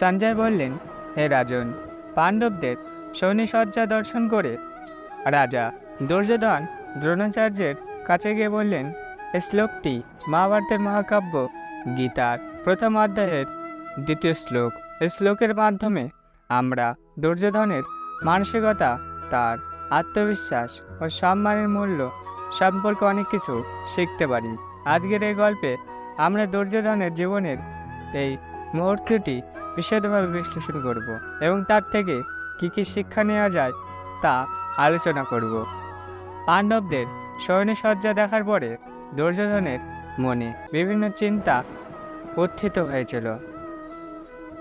সঞ্জয় বললেন, হে রাজন, পাণ্ডবদের সৈন্যসজ্জা দর্শন করে রাজা দুর্যোধন দ্রোণাচার্যের কাছে গিয়ে বললেন এই শ্লোকটি মহাভারতের মহাকাব্য গীতার প্রথম অধ্যায়ের দ্বিতীয় শ্লোক। এই শ্লোকের মাধ্যমে আমরা দুর্যোধনের মানসিকতা, তার আত্মবিশ্বাস ও সম্মানের মূল্য সম্পর্কে অনেক কিছু শিখতে পারি। আজকের এই গল্পে আমরা দুর্যোধনের জীবনের এই মুহূর্তটি বিশদভাবে বিশ্লেষণ করব এবং তার থেকে কী কী শিক্ষা নেওয়া যায় তা আলোচনা করব। পাণ্ডবদের সৈন্যসজ্জা দেখার পরে দুর্যোধনের মনে বিভিন্ন চিন্তা উত্থিত হয়েছিল।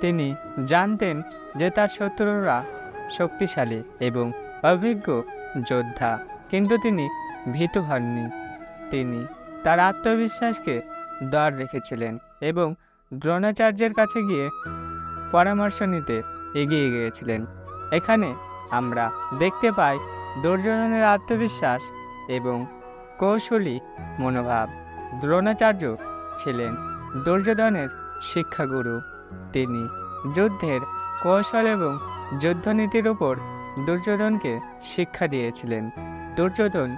তিনি জানতেন যে তার শত্রুরা শক্তিশালী এবং অভিজ্ঞ যোদ্ধা, কিন্তু তিনি ভীত হননি। তিনি তার আত্মবিশ্বাসকে দর রেখেছিলেন এবং দ্রোণাচার্যের কাছে গিয়ে পরামর্শ নিতে এগিয়ে গিয়েছিলেন। এখানে আমরা দেখতে পাই দুর্যোধনের আত্মবিশ্বাস এবং কৌশলী মনোভাব। দ্রোণাচার্য ছিলেন দুর্যোধনের শিক্ষাগুরু। তিনি যুদ্ধের কৌশল এবং যুদ্ধনীতির উপর দুর্যোধনকে শিক্ষা দিয়েছিলেন। দুর্যোধন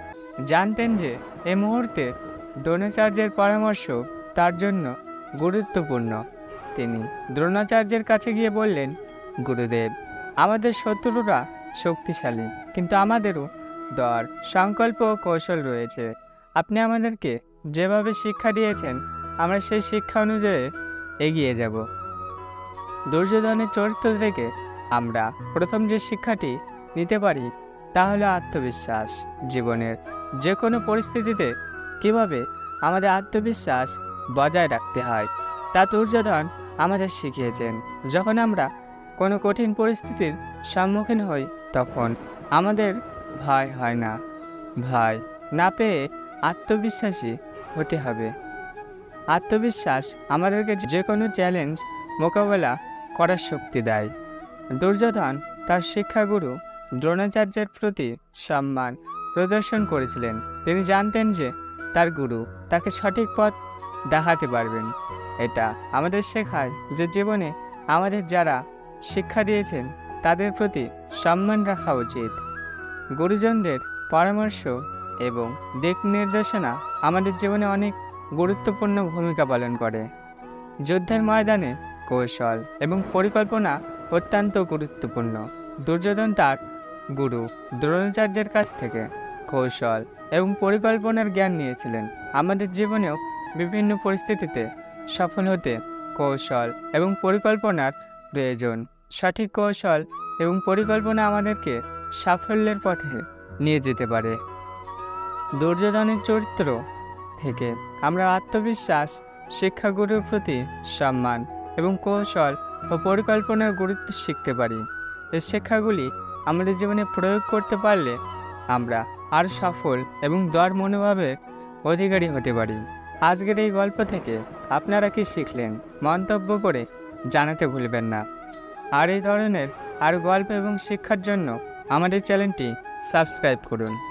জানতেন যে এ মুহূর্তে দ্রোণাচার্যের পরামর্শ তার জন্য গুরুত্বপূর্ণ। তিনি দ্রোণাচার্যের কাছে গিয়ে বললেন, গুরুদেব, আমাদের শত্রুরা শক্তিশালী, কিন্তু আমাদেরও দর, সংকল্প ও কৌশল রয়েছে। আপনি আমাদেরকে যেভাবে শিক্ষা দিয়েছেন, আমরা সেই শিক্ষা অনুযায়ী এগিয়ে যাব। দুর্যোধনের চরিত্র থেকে আমরা প্রথম যে শিক্ষাটি নিতে পারি, তা হলো আত্মবিশ্বাস। জীবনের যে কোনো পরিস্থিতিতে কীভাবে আমাদের আত্মবিশ্বাস বজায় রাখতে হয়। তা দুর্যোধন আমাদের শিখিয়েছেন। যখন আমরা কোনো কঠিন পরিস্থিতির সম্মুখীন হই, তখন আমাদের ভয় হয় না। ভয় না পেয়ে আত্মবিশ্বাসী হতে হবে। আত্মবিশ্বাস আমাদেরকে যে কোনো চ্যালেঞ্জ মোকাবেলা করার শক্তি দেয়। দুর্যোধন তার শিক্ষাগুরু দ্রোণাচার্যের প্রতি সম্মান প্রদর্শন করেছিলেন। তিনি জানতেন যে তার গুরু তাকে সঠিক পথ দেখাতে পারবেন। এটা আমাদের শেখায় যে জীবনে আমাদের যারা শিক্ষা দিয়েছেন, তাদের প্রতি সম্মান রাখা উচিত। গুরুজনদের পরামর্শ এবং দিক নির্দেশনা আমাদের জীবনে অনেক গুরুত্বপূর্ণ ভূমিকা পালন করে। যুদ্ধের ময়দানে কৌশল এবং পরিকল্পনা অত্যন্ত গুরুত্বপূর্ণ। দুর্যোধন তার গুরু দ্রোণাচার্যের কাছ থেকে কৌশল এবং পরিকল্পনার জ্ঞান নিয়েছিলেন। আমাদের জীবনেও বিভিন্ন পরিস্থিতিতে সফল হতে কৌশল এবং পরিকল্পনার প্রয়োজন। সঠিক কৌশল এবং পরিকল্পনা আমাদেরকে সাফল্যের পথে নিয়ে যেতে পারে। দুর্যোধনের চরিত্র থেকে আমরা আত্মবিশ্বাস, শিক্ষাগুরুর প্রতি সম্মান এবং কৌশল ও পরিকল্পনার গুরুত্ব শিখতে পারি। এই শিক্ষাগুলি আমাদের জীবনে প্রয়োগ করতে পারলে আমরা আরও সফল এবং দর মনোভাবের অধিকারী হতে পারি। আজকের এই গল্প থেকে আপনারা কি শিখলেন মন্তব্য করে জানাতে ভুলবেন না। আর এই ধরনের আর গল্প এবং শিক্ষার জন্য আমাদের চ্যানেলটি সাবস্ক্রাইব করুন।